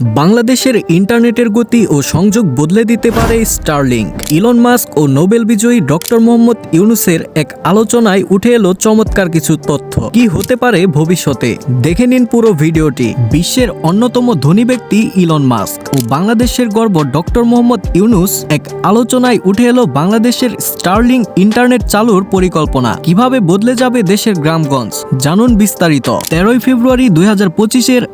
বাংলাদেশের ইন্টারনেটের গতি ও সংযোগ বদলে দিতে পারে স্টারলিংক ইলন মাস্ক ও নোবেল বিজয়ী ডক্টর মোহাম্মদ ইউনুসের এক আলোচনায় উঠে এলো চমৎকার কিছু তথ্য। কি হতে পারে ভবিষ্যতে? দেখে নিন পুরো ভিডিওটি। বিশ্বের অন্যতম ধনী ব্যক্তি ইলন মাস্ক ও বাংলাদেশের গর্ব ডক্টর মোহাম্মদ ইউনুস এক আলোচনায় উঠে এলো বাংলাদেশের স্টারলিং ইন্টারনেট চালুর পরিকল্পনা। কীভাবে বদলে যাবে দেশের গ্রামগঞ্জ? জানুন বিস্তারিত। তেরোই ফেব্রুয়ারি দুই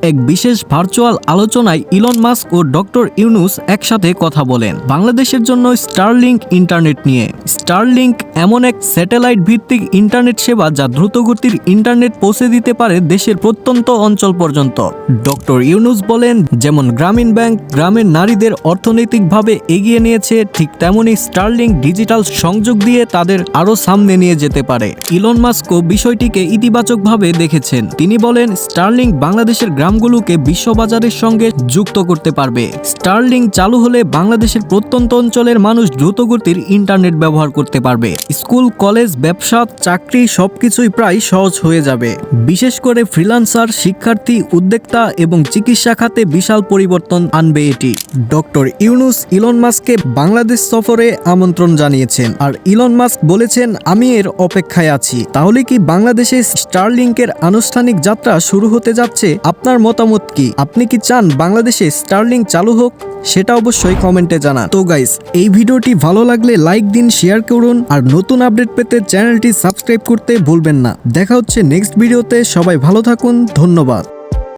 এক বিশেষ ভার্চুয়াল আলোচনায় ইলন মাস্ক ও ডক্টর ইউনুস একসাথে কথা বলেন। বাংলাদেশের জন্য স্টারলিংক ইন্টারনেট নিয়ে। স্টারলিংক এমন এক স্যাটেলাইট ভিত্তিক ইন্টারনেট সেবা যা দ্রুতগতির ইন্টারনেট পৌঁছে দিতে পারে দেশের প্রত্যন্ত অঞ্চল পর্যন্ত। ডক্টর ইউনুস বলেন, যেমন গ্রামীণ ব্যাংক গ্রামের নারীদের অর্থনৈতিকভাবে এগিয়ে নিয়েছে, ঠিক তেমনি স্টারলিংক ডিজিটাল সংযোগ দিয়ে তাদের আরও সামনে নিয়ে যেতে পারে। ইলন মাস্কও বিষয়টিকে ইতিবাচকভাবে দেখেছেন। তিনি বলেন স্টারলিংক বাংলাদেশের গ্রামগুলোকে বিশ্ববাজারের সঙ্গে যুক্ত করতে পারবে। স্টারলিংক চালু হলে বাংলাদেশের প্রত্যন্ত অঞ্চলের মানুষ দ্রুতগতির ইন্টারনেট ব্যবহার করতে পারবে। স্কুল, কলেজ, ব্যবসা, চাকরি সবকিছুই প্রায় সহজ হয়ে যাবে। বিশেষ করে ফ্রিল্যান্সার শিক্ষার্থী, উদ্যোক্তা এবং চিকিৎসা খাতে বিশাল পরিবর্তন আনবে এটি। ডক্টর ইউনুস ইলন মাস্ককে বাংলাদেশ সফরে আমন্ত্রণ জানিয়েছেন। আর ইলন মাস্ক বলেছেন, আমি এর অপেক্ষায় আছি। তাহলে কি বাংলাদেশে স্টারলিংকের আনুষ্ঠানিক যাত্রা শুরু হতে যাচ্ছে? আপনার মতামত কি? আপনি কি চান বাংলাদেশে স্টার্লিং চালু হোক, সেটা অবশ্যই কমেন্টে জানা তো গাইস এই ভিডিওটি ভালো লাগলে লাইক দিন শেয়ার করুন, আর নতুন আপডেট পেতে চ্যানেলটি সাবস্ক্রাইব করতে ভুলবেন না। দেখা হচ্ছে নেক্সট ভিডিওতে সবাই ভালো থাকুন, ধন্যবাদ।